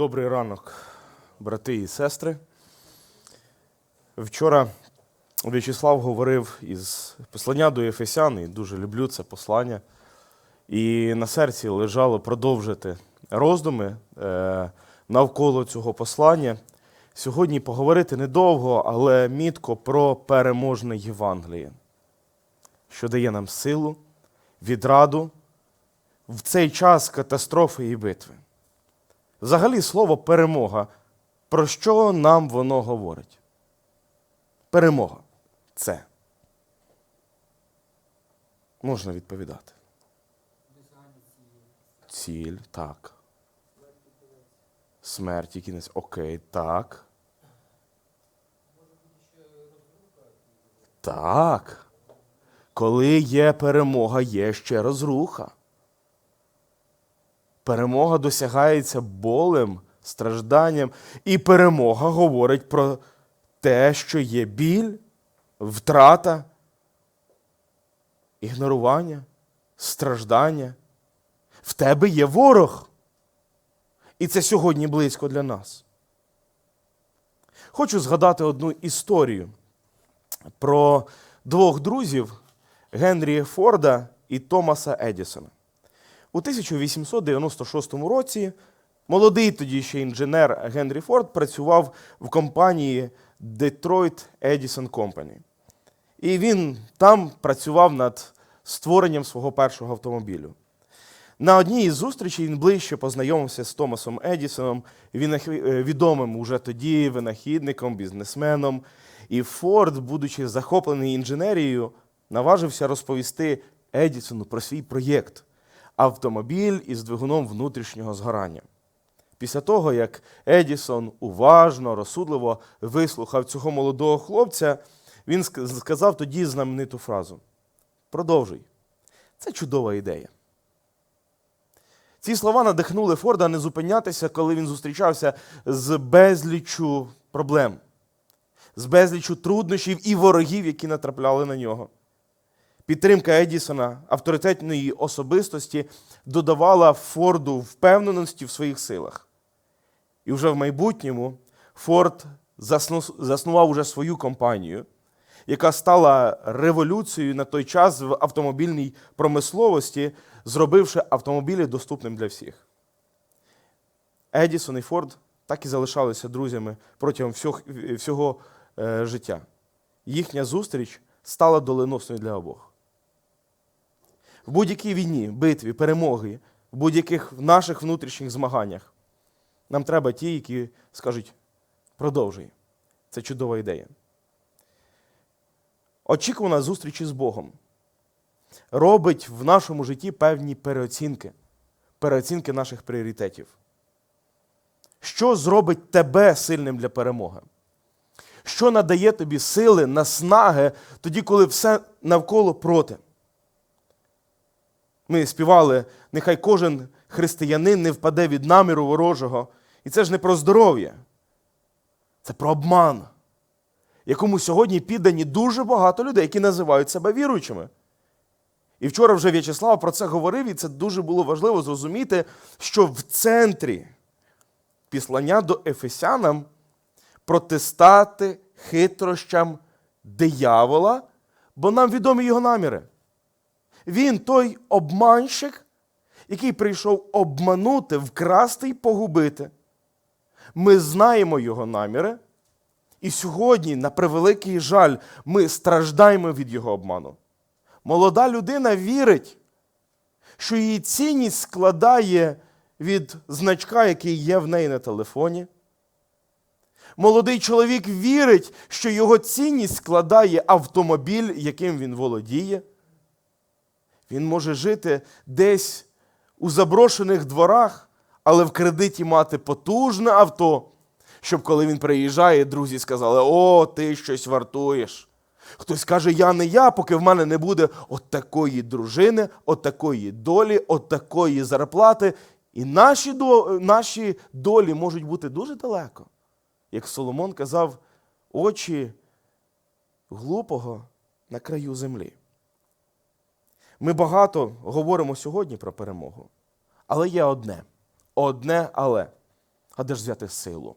Добрий ранок, брати і сестри. Вчора В'ячеслав говорив із послання до Ефесян, і дуже люблю це послання. І на серці лежало продовжити роздуми е, навколо цього послання. Сьогодні поговорити недовго, але мітко про переможне Євангеліє, що дає нам силу, відраду в цей час катастрофи і битви. Взагалі, слово перемога. Про що нам воно говорить? Перемога це. Можна відповідати. Ціль, так. Смерть і кінець. Окей, так. Так. Коли є перемога, є ще розруха. Перемога досягається болем, стражданням, і перемога говорить про те, що є біль, втрата, ігнорування, страждання. В тебе є ворог. І це сьогодні близько для нас. Хочу згадати одну історію про двох друзів Генрі Форда і Томаса Едісона. У 1896 році молодий тоді ще інженер Генрі Форд працював в компанії Detroit Edison Company. І він там працював над створенням свого першого автомобілю. На одній із зустрічей він ближче познайомився з Томасом Едісоном, е, відомим уже тоді винахідником, бізнесменом. І Форд, будучи захоплений інженерією, наважився розповісти Едісону про свій проєкт автомобіль із двигуном внутрішнього згорання. Після того, як Едісон уважно, розсудливо вислухав цього молодого хлопця, він сказав тоді знамениту фразу: Продовжуй. Це чудова ідея. Ці слова надихнули Форда не зупинятися, коли він зустрічався з безліччю проблем, з безліччю труднощів і ворогів, які натрапляли на нього. Підтримка Едісона, авторитетної особистості, додавала Форду впевненості в своїх силах. І вже в майбутньому Форд заснував уже свою компанію, яка стала революцією на той час в автомобільній промисловості, зробивши автомобілі доступним для всіх. Едісон і Форд так і залишалися друзями протягом всього, всього е, життя. Їхня зустріч стала доленосною для обох. В будь-якій війні, битві, перемоги, в будь-яких наших внутрішніх змаганнях нам треба ті, які скажуть: продовжуй. Це чудова ідея. Очікувана зустріч із Богом робить в нашому житті певні переоцінки, переоцінки наших пріоритетів. Що зробить тебе сильним для перемоги? Що надає тобі сили, наснаги тоді, коли все навколо проти? Ми співали, нехай кожен християнин не впаде від наміру ворожого. І це ж не про здоров'я, це про обман, якому сьогодні піддані дуже багато людей, які називають себе віруючими. І вчора вже В'ячеслав про це говорив, і це дуже було важливо зрозуміти, що в центрі післання до Ефесянам протистати хитрощам диявола, бо нам відомі його наміри. Він той обманщик, який прийшов обманути, вкрасти і погубити. Ми знаємо його наміри, і сьогодні, на превеликий жаль, ми страждаємо від його обману. Молода людина вірить, що її цінність складає від значка, який є в неї на телефоні. Молодий чоловік вірить, що його цінність складає автомобіль, яким він володіє. Він може жити десь у заброшених дворах, але в кредиті мати потужне авто, щоб коли він приїжджає, друзі сказали: О, ти щось вартуєш. Хтось каже, я не я, поки в мене не буде от такої дружини, от такої долі, от такої зарплати. І наші, наші долі можуть бути дуже далеко. Як Соломон казав, очі глупого на краю землі. Ми багато говоримо сьогодні про перемогу. Але є одне. Одне але. А де ж взяти силу?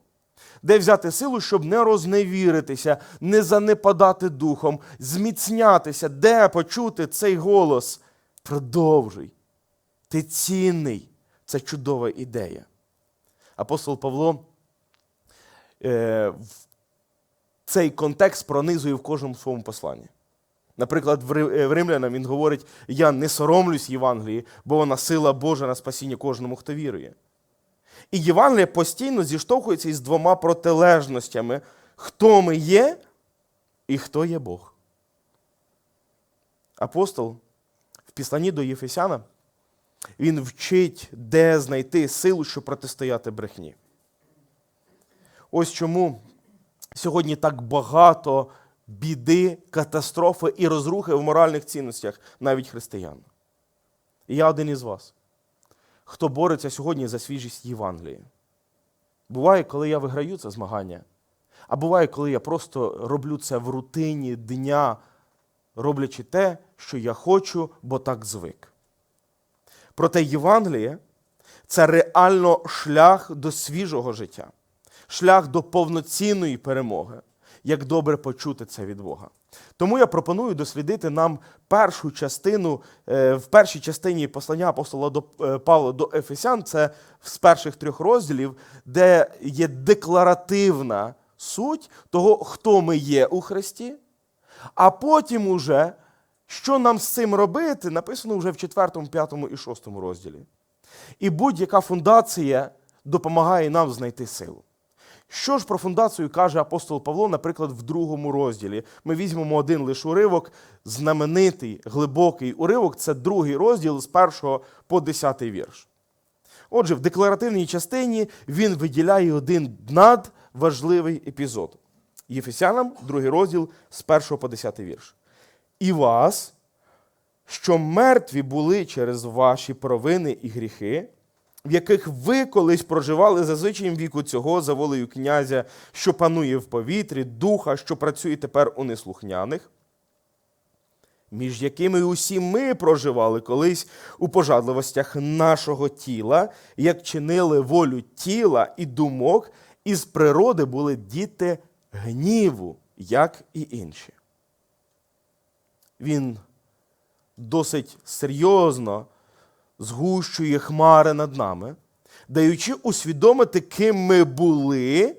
Де взяти силу, щоб не розневіритися, не занепадати духом, зміцнятися, де почути цей голос? Продовжуй. Ти цінний. Це чудова ідея. Апостол Павло е, цей контекст пронизує в кожному своєму посланні. Наприклад, е, в Римлянам він говорить: Я не соромлюсь Євангелії, бо вона сила Божа на спасіння кожному, хто вірує. І Євангелія постійно зіштовхується із двома протилежностями: хто ми є і хто є Бог. Апостол в післанні до Єфесяна він вчить, де знайти силу, щоб протистояти брехні. Ось чому сьогодні так багато біди, катастрофи і розрухи в моральних цінностях навіть християн. І я один із вас, хто бореться сьогодні за свіжість Євангелії. Буває, коли я виграю це змагання, а буває, коли я просто роблю це в рутині дня, роблячи те, що я хочу, бо так звик. Проте Євангеліє це реально шлях до свіжого життя, шлях до повноцінної перемоги. Як добре почути це від Бога. Тому я пропоную дослідити нам першу частину, е, в першій частині послання апостола до е, Павла до Ефесян, це з перших трьох розділів, де є декларативна суть того, хто ми є у Христі, а потім уже, що нам з цим робити, написано вже в 4, 5 і 6 розділі. І будь-яка фундація допомагає нам знайти силу. Що ж про фундацію каже апостол Павло, наприклад, в другому розділі? Ми візьмемо один лише уривок, знаменитий, глибокий уривок це другий розділ з першого по десятий вірш. Отже, в декларативній частині він виділяє один надважливий епізод. Єфесянам, другий розділ з першого по десятий вірш. І вас, що мертві були через ваші провини і гріхи, в яких ви колись проживали за звичаєм віку цього, за волею князя, що панує в повітрі, духа, що працює тепер у неслухняних, між якими усі ми проживали колись у пожадливостях нашого тіла, як чинили волю тіла і думок, і з природи були діти гніву, як і інші. Він досить серйозно згущує хмари над нами, даючи усвідомити, ким ми були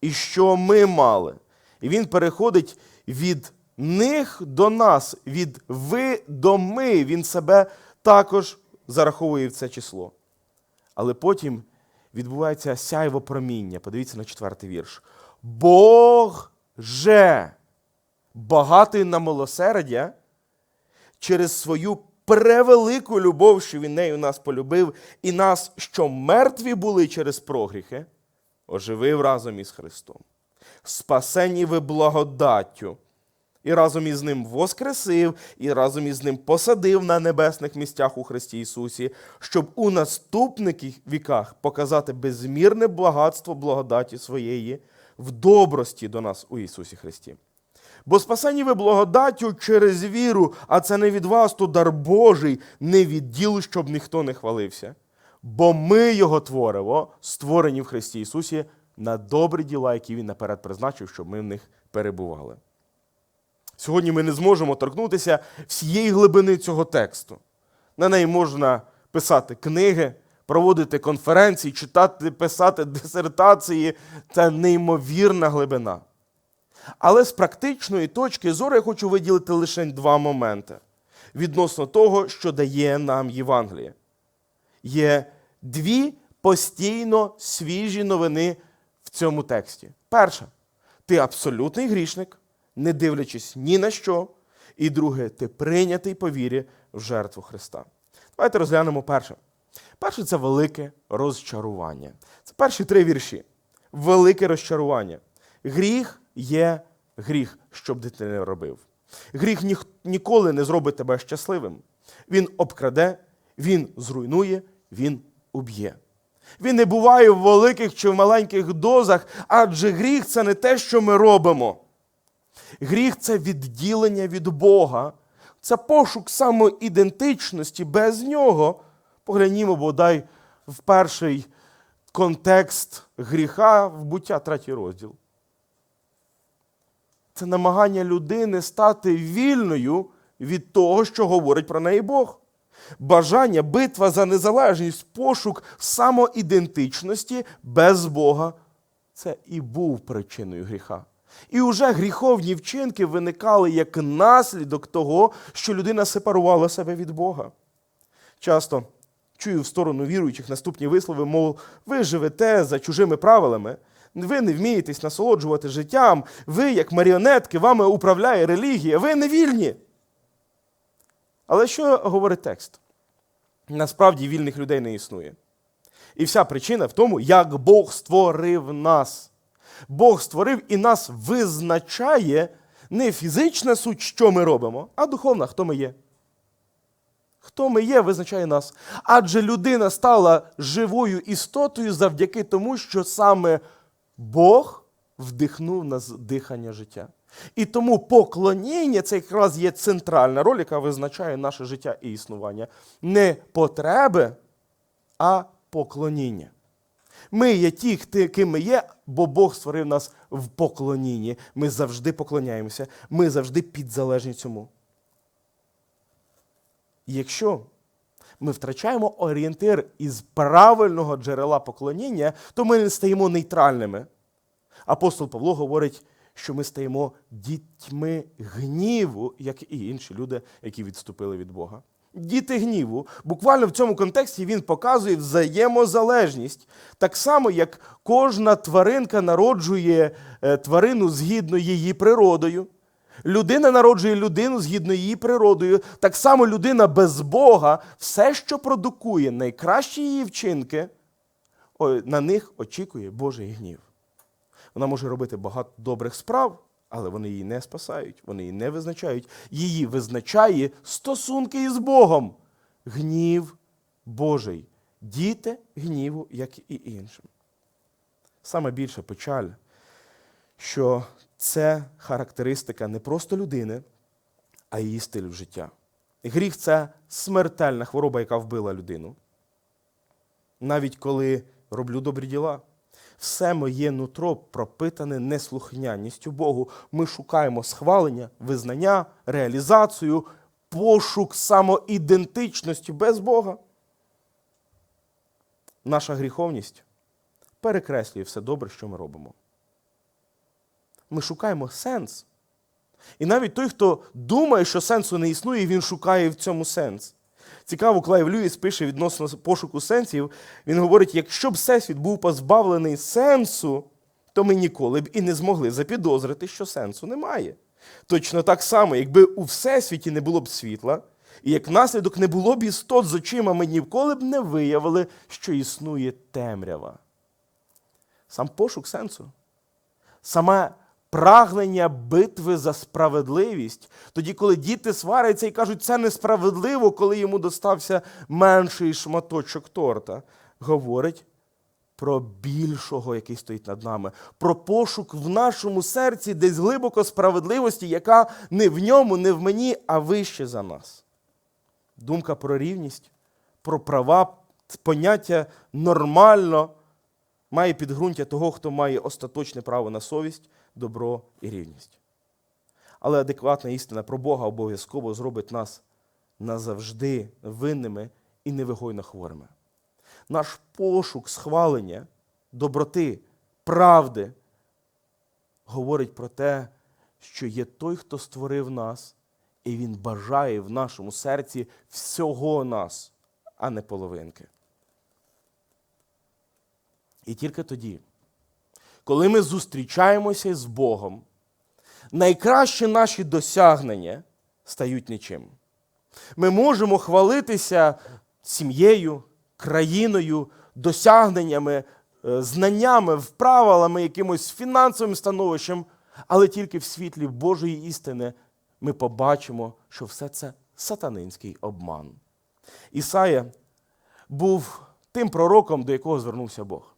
і що ми мали. І він переходить від них до нас, від ви до ми. Він себе також зараховує в це число. Але потім відбувається сяйво проміння. Подивіться на четвертий вірш. Бог же багатий на милосердя через свою превелику любов, що він нею нас полюбив, і нас, що мертві були через прогріхи, оживив разом із Христом. Спасені ви благодаттю, і разом із ним воскресив, і разом із ним посадив на небесних місцях у Христі Ісусі, щоб у наступних віках показати безмірне багатство благодаті своєї в добрості до нас у Ісусі Христі. Бо спасені ви благодаттю через віру, а це не від вас, то дар Божий, не від діл, щоб ніхто не хвалився. Бо ми його творимо, створені в Христі Ісусі, на добрі діла, які Він наперед призначив, щоб ми в них перебували. Сьогодні ми не зможемо торкнутися всієї глибини цього тексту. На неї можна писати книги, проводити конференції, читати, писати дисертації. Це неймовірна глибина. Але з практичної точки зору я хочу виділити лише два моменти відносно того, що дає нам Євангеліє. Є дві постійно свіжі новини в цьому тексті. Перша, ти абсолютний грішник, не дивлячись ні на що. І друге, ти прийнятий по вірі в жертву Христа. Давайте розглянемо перше. Перше це велике розчарування. Це перші три вірші. Велике розчарування. Гріх є гріх, що б ти не робив. Гріх ніх, ніколи не зробить тебе щасливим. Він обкраде, він зруйнує, він уб'є. Він не буває в великих чи в маленьких дозах, адже гріх це не те, що ми робимо. Гріх це відділення від Бога, це пошук самоідентичності без нього. Поглянімо, бодай в перший контекст гріха в буття, третій розділ. Це намагання людини стати вільною від того, що говорить про неї Бог. Бажання, битва за незалежність, пошук самоідентичності без Бога це і був причиною гріха. І уже гріховні вчинки виникали як наслідок того, що людина сепарувала себе від Бога. Часто чую в сторону віруючих наступні вислови, мов, ви живете за чужими правилами, ви не вмієтесь насолоджувати життям, ви, як маріонетки, вами управляє релігія, ви не вільні. Але що говорить текст? Насправді вільних людей не існує. І вся причина в тому, як Бог створив нас. Бог створив і нас визначає не фізична суть, що ми робимо, а духовна, хто ми є. Хто ми є, визначає нас. Адже людина стала живою істотою завдяки тому, що саме Бог вдихнув нас дихання життя. І тому поклоніння це якраз є центральна роль, яка визначає наше життя і існування. Не потреби, а поклоніння. Ми є ті, ким ми є, бо Бог створив нас в поклонінні. Ми завжди поклоняємося, ми завжди підзалежні цьому. Якщо ми втрачаємо орієнтир із правильного джерела поклоніння, то ми не стаємо нейтральними. Апостол Павло говорить, що ми стаємо дітьми гніву, як і інші люди, які відступили від Бога. Діти гніву. Буквально в цьому контексті він показує взаємозалежність. Так само, як кожна тваринка народжує е, тварину згідно її природою. Людина народжує людину згідно її природою. Так само людина без Бога, все, що продукує найкращі її вчинки, на них очікує Божий гнів. Вона може робити багато добрих справ, але вони її не спасають, вони її не визначають. Її визначає стосунки із Богом. Гнів Божий. Діти гніву, як і іншим. Саме більша печаль, що це характеристика не просто людини, а її стилю життя. Гріх це смертельна хвороба, яка вбила людину. Навіть коли роблю добрі діла, все моє нутро пропитане неслухняністю Богу. Ми шукаємо схвалення, визнання, реалізацію, пошук самоідентичності без Бога. Наша гріховність перекреслює все добре, що ми робимо. Ми шукаємо сенс. І навіть той, хто думає, що сенсу не існує, він шукає в цьому сенс. Цікаво, Клайв Льюіс пише відносно пошуку сенсів. Він говорить: якщо б всесвіт був позбавлений сенсу, то ми ніколи б і не змогли запідозрити, що сенсу немає. Точно так само, якби у всесвіті не було б світла, і як наслідок не було б істот з очима, ми ніколи б не виявили, що існує темрява. Сам пошук сенсу, саме прагнення битви за справедливість, тоді, коли діти сваряться і кажуть, це несправедливо, коли йому достався менший шматочок торта, говорить про більшого, який стоїть над нами, про пошук в нашому серці десь глибоко справедливості, яка не в ньому, не в мені, а вище за нас. Думка про рівність, про права, поняття нормально має підґрунтя того, хто має остаточне право на совість, добро і рівність. Але адекватна істина про Бога обов'язково зробить нас назавжди винними і невигойно хворими. Наш пошук схвалення, доброти, правди говорить про те, що є той, хто створив нас, і Він бажає в нашому серці всього нас, а не половинки. І тільки тоді, коли ми зустрічаємося з Богом, найкращі наші досягнення стають нічим. Ми можемо хвалитися сім'єю, країною, досягненнями, е, знаннями, вправами, якимось фінансовим становищем, але тільки в світлі Божої істини ми побачимо, що все це сатанинський обман. Ісая був тим пророком, до якого звернувся Бог.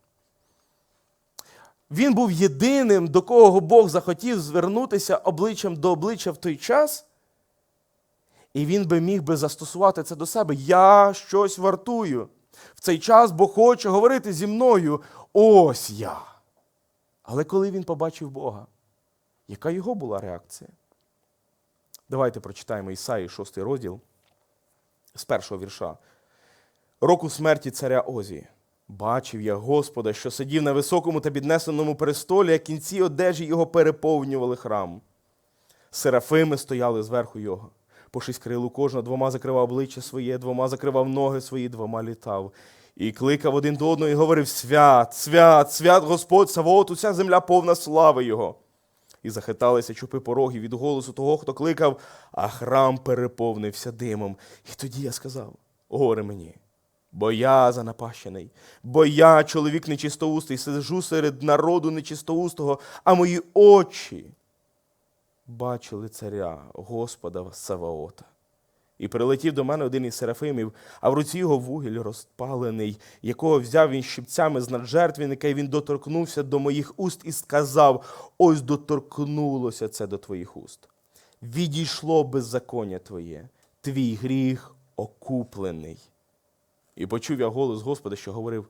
Він був єдиним, до кого Бог захотів звернутися обличчям до обличчя в той час, і він би міг би застосувати це до себе. Я щось вартую. В цей час Бог хоче говорити зі мною. Ось я. Але коли він побачив Бога, яка його була реакція? Давайте прочитаємо Ісаї 6 розділ з першого вірша. Року смерті царя Озії. Бачив я Господа, що сидів на високому та піднесеному престолі, а кінці одежі його переповнювали храм. Серафими стояли зверху його. По шість крил у кожного двома закривав обличчя своє, двома закривав ноги свої, двома літав. І кликав один до одного і говорив: Свят, свят, свят Господь Савоот, уся земля повна слави Його. І захиталися чупи порогів від голосу того, хто кликав, а храм переповнився димом. І тоді я сказав: горе мені, бо я занапащений, бо я чоловік нечистоустий, сиджу серед народу нечистоустого, а мої очі бачили царя Господа Саваота. І прилетів до мене один із серафимів, а в руці його вугіль розпалений, якого взяв він щипцями з наджертвенника, і він доторкнувся до моїх уст і сказав: Ось доторкнулося це до твоїх уст. Відійшло беззаконня твоє, твій гріх окуплений. І почув я голос Господа, що говорив: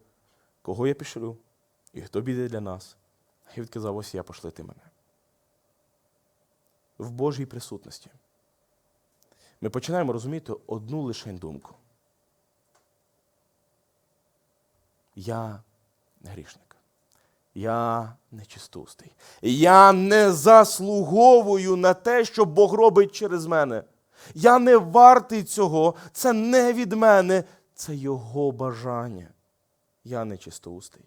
Кого я пішлю? І хто піде для нас? І відказав: Ось я пошлити мене. В Божій присутності ми починаємо розуміти одну лише думку. Я грішник. Я нечистустий. Я не заслуговую на те, що Бог робить через мене. Я не вартий цього. Це не від мене, це Його бажання. Я нечистоустий.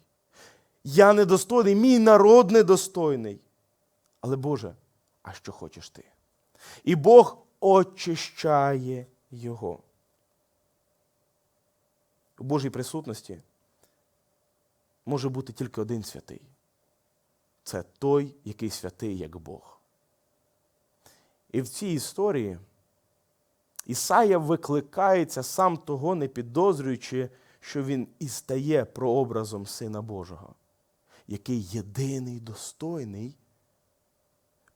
Я недостойний, мій народ недостойний. Але Боже, а що хочеш ти? І Бог очищає його. У Божій присутності може бути тільки один святий. Це той, який святий, як Бог. І в цій історії Ісая викликається сам того, не підозрюючи, що він і стає прообразом Сина Божого, який єдиний достойний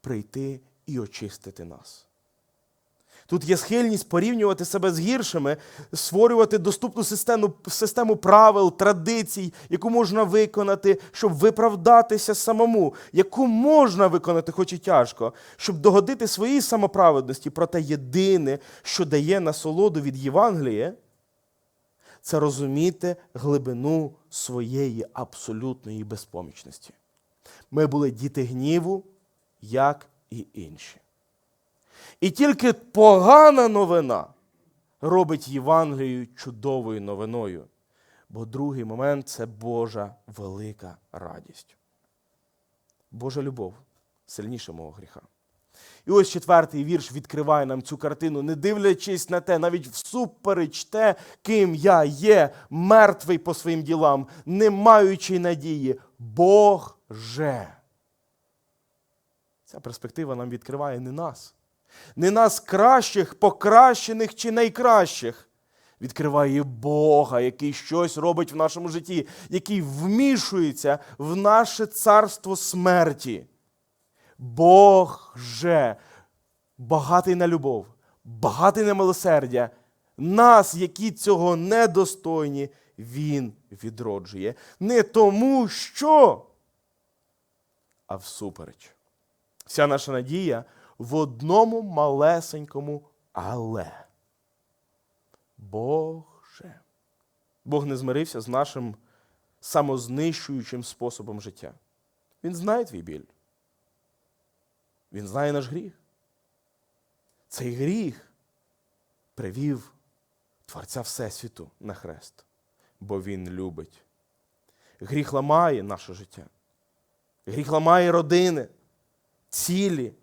прийти і очистити нас. Тут є схильність порівнювати себе з гіршими, створювати доступну систему, систему правил, традицій, яку можна виконати, щоб виправдатися самому, яку можна виконати, хоч і тяжко, щоб догодити своїй самоправедності. Проте єдине, що дає насолоду від Євангелія, це розуміти глибину своєї абсолютної безпомічності. Ми були діти гніву, як і інші. І тільки погана новина робить Євангелію чудовою новиною. Бо другий момент це Божа велика радість. Божа любов сильніша мого гріха. І ось четвертий вірш відкриває нам цю картину, не дивлячись на те, навіть всупереч те, ким я є, мертвий по своїм ділам, не маючи надії, Бог же. Ця перспектива нам відкриває не нас не нас кращих, покращених чи найкращих. Відкриває Бога, який щось робить в нашому житті, який вмішується в наше царство смерті. Бог же багатий на любов, багатий на милосердя. Нас, які цього недостойні, Він відроджує. Не тому, що, а всупереч. Вся наша надія в одному малесенькому але. Бог же. Бог не змирився з нашим самознищуючим способом життя. Він знає твій біль. Він знає наш гріх. Цей гріх привів Творця Всесвіту на хрест, бо Він любить. Гріх ламає наше життя. Гріх ламає родини, цілі,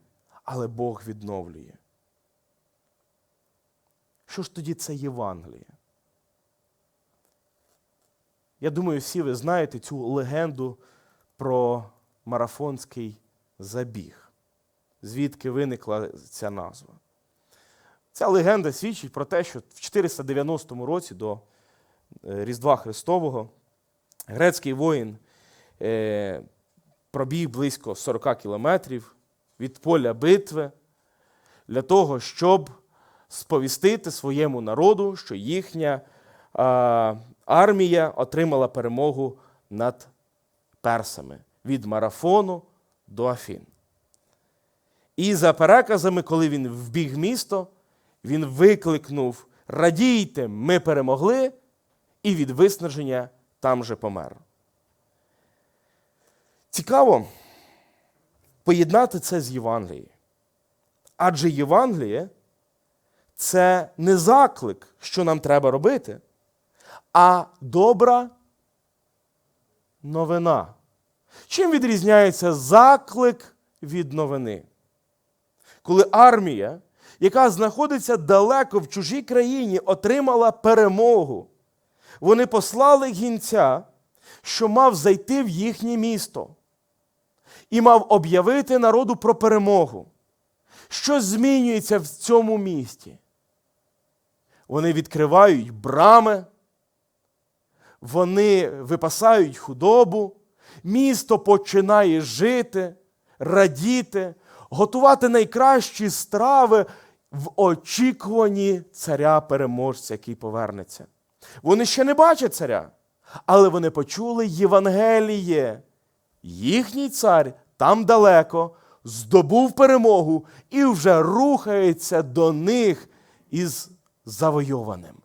але Бог відновлює. Що ж тоді це Євангеліє? Я думаю, всі ви знаєте цю легенду про марафонський забіг, звідки виникла ця назва. Ця легенда свідчить про те, що в 490 році до е, Різдва Христового грецький воїн е, пробіг близько 40 кілометрів від поля битви для того, щоб сповістити своєму народу, що їхня а, армія отримала перемогу над персами від марафону до Афін. І за переказами, коли він вбіг місто, він викликнув: Радійте, ми перемогли, і від виснаження там же помер. Цікаво поєднати це з Євангелією. Адже Євангеліє це не заклик, що нам треба робити, а добра новина. Чим відрізняється заклик від новини? Коли армія, яка знаходиться далеко в чужій країні, отримала перемогу, вони послали гінця, що мав зайти в їхнє місто і мав об'явити народу про перемогу. Що змінюється в цьому місті? Вони відкривають брами, вони випасають худобу, місто починає жити, радіти, готувати найкращі страви в очікуванні царя-переможця, який повернеться. Вони ще не бачать царя, але вони почули Євангеліє. Їхній цар там далеко здобув перемогу і вже рухається до них із завойованим.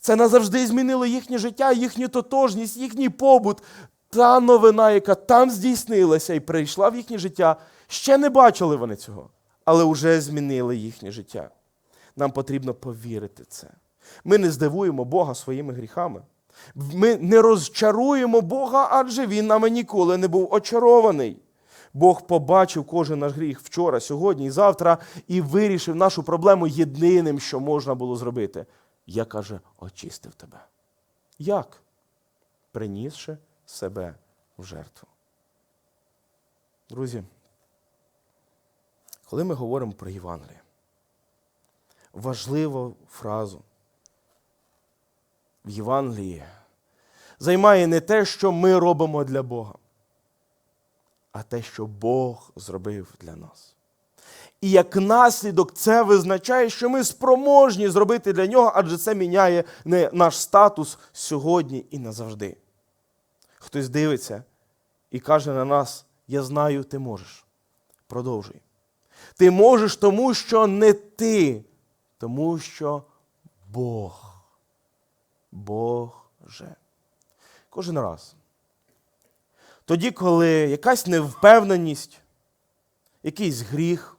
Це назавжди змінило їхнє життя, їхню тотожність, їхній побут. Та новина, яка там здійснилася і прийшла в їхнє життя, ще не бачили вони цього, але вже змінили їхнє життя. Нам потрібно повірити це. Ми не здивуємо Бога своїми гріхами. Ми не розчаруємо Бога, адже Він нами ніколи не був очарований. Бог побачив кожен наш гріх вчора, сьогодні і завтра і вирішив нашу проблему єдиним, що можна було зробити. Я каже, очистив тебе. Як? Принісши себе в жертву. Друзі, коли ми говоримо про Євангеліє, важливу фразу в Євангелії займає не те, що ми робимо для Бога, а те, що Бог зробив для нас. І як наслідок це визначає, що ми спроможні зробити для нього, адже це міняє не наш статус сьогодні і назавжди. Хтось дивиться і каже на нас: Я знаю, ти можеш. Продовжуй. Ти можеш, тому що не ти, тому що Бог. Бог же. Кожен раз. Тоді, коли якась невпевненість, якийсь гріх,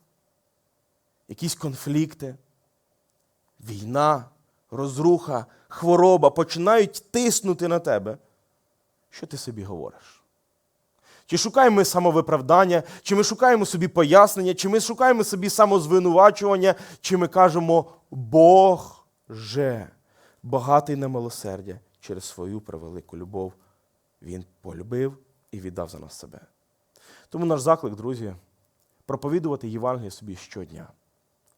якісь конфлікти, війна, розруха, хвороба починають тиснути на тебе, що ти собі говориш? Чи шукаємо ми самовиправдання, чи ми шукаємо собі пояснення, чи ми шукаємо собі самозвинувачування, чи ми кажемо Бог же багатий на милосердя через свою превелику любов. Він полюбив і віддав за нас себе. Тому наш заклик, друзі, проповідувати Євангеліє собі щодня.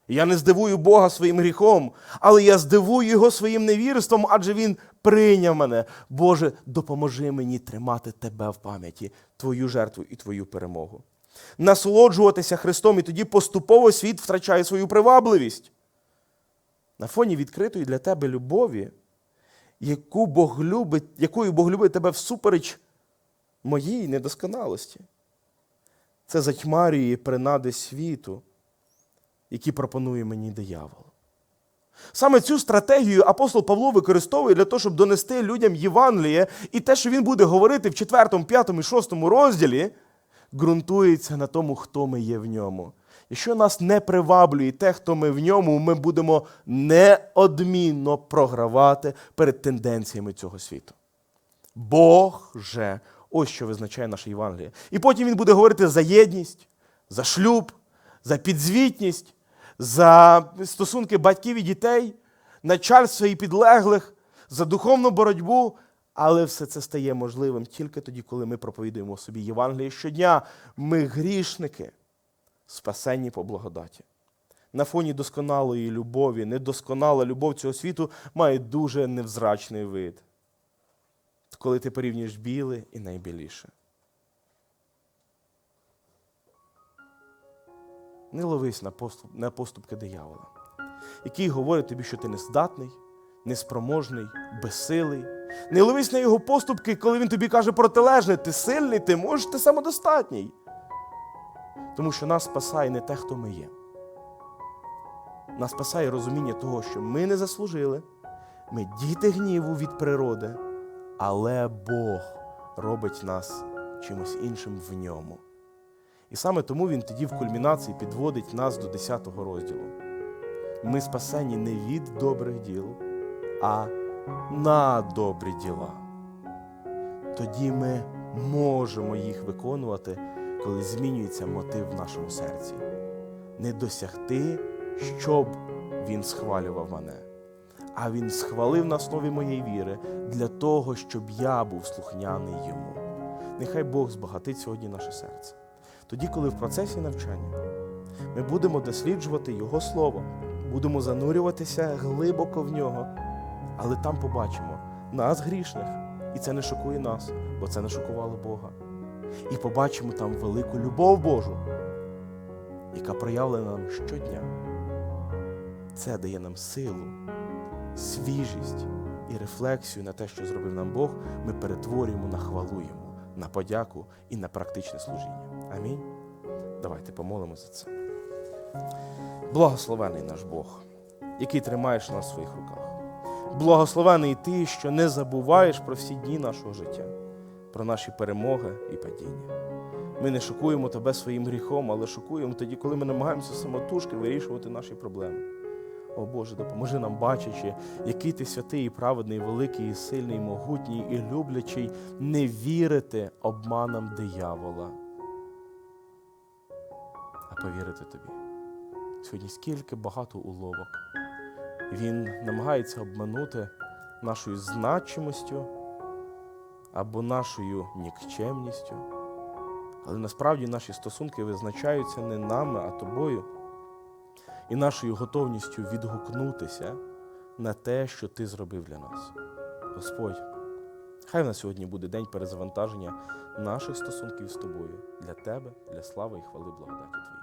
Я не здивую Бога своїм гріхом, але я здивую Його своїм невірством, адже Він прийняв мене. Боже, допоможи мені тримати Тебе в пам'яті, Твою жертву і Твою перемогу. Насолоджуватися Христом, і тоді поступово світ втрачає свою привабливість. На фоні відкритої для тебе любові, яку Бог любить, якою Бог любить тебе всупереч моїй недосконалості. Це затьмарює принади світу, які пропонує мені диявол. Саме цю стратегію апостол Павло використовує для того, щоб донести людям Євангеліє, і те, що він буде говорити в 4, 5 і 6 розділі, ґрунтується на тому, хто ми є в ньому. Якщо нас не приваблює те, хто ми в ньому, ми будемо неодмінно програвати перед тенденціями цього світу. Бог же ось що визначає наше Євангеліє. І потім він буде говорити за єдність, за шлюб, за підзвітність, за стосунки батьків і дітей, начальства і підлеглих, за духовну боротьбу. Але все це стає можливим тільки тоді, коли ми проповідуємо собі Євангеліє щодня. Ми грішники спасенні по благодаті. На фоні досконалої любові, недосконала любов цього світу має дуже невзрачний вид, коли ти порівнюєш біле і найбіліше. Не ловись на, поступ, на поступки диявола, який говорить тобі, що ти не здатний, неспроможний, безсилий. Не ловись на його поступки, коли він тобі каже протилежне, ти сильний, ти можеш, ти самодостатній. Тому що нас спасає не те, хто ми є. Нас спасає розуміння того, що ми не заслужили, ми діти гніву від природи, але Бог робить нас чимось іншим в ньому. І саме тому він тоді в кульмінації підводить нас до 10 розділу. Ми спасені не від добрих діл, а на добрі діла. Тоді ми можемо їх виконувати, коли змінюється мотив в нашому серці. Не досягти, щоб він схвалював мене, а він схвалив на основі моєї віри для того, щоб я був слухняний йому. Нехай Бог збагатить сьогодні наше серце. Тоді, коли в процесі навчання ми будемо досліджувати Його Слово, будемо занурюватися глибоко в нього, але там побачимо нас грішних, і це не шокує нас, бо це не шокувало Бога. І побачимо там велику любов Божу, яка проявлена нам щодня. Це дає нам силу, свіжість і рефлексію на те, що зробив нам Бог, ми перетворюємо на хвалу Йому, на подяку і на практичне служіння. Амінь. Давайте помолимося за це. Благословений наш Бог, який тримаєш нас в своїх руках. Благословений ти, що не забуваєш про всі дні нашого життя, про наші перемоги і падіння. Ми не шокуємо тебе своїм гріхом, але шокуємо тоді, коли ми намагаємося самотужки вирішувати наші проблеми. О Боже, допоможи нам, бачачи, який ти святий, і праведний, великий, і сильний, і могутній, і люблячий, не вірити обманам диявола, а повірити тобі. Сьогодні скільки багато уловок. Він намагається обманути нашою значимостю або нашою нікчемністю. Але насправді наші стосунки визначаються не нами, а тобою і нашою готовністю відгукнутися на те, що ти зробив для нас. Господь, хай в нас сьогодні буде день перезавантаження наших стосунків з тобою для тебе, для слави і хвали благодаті Твоєї.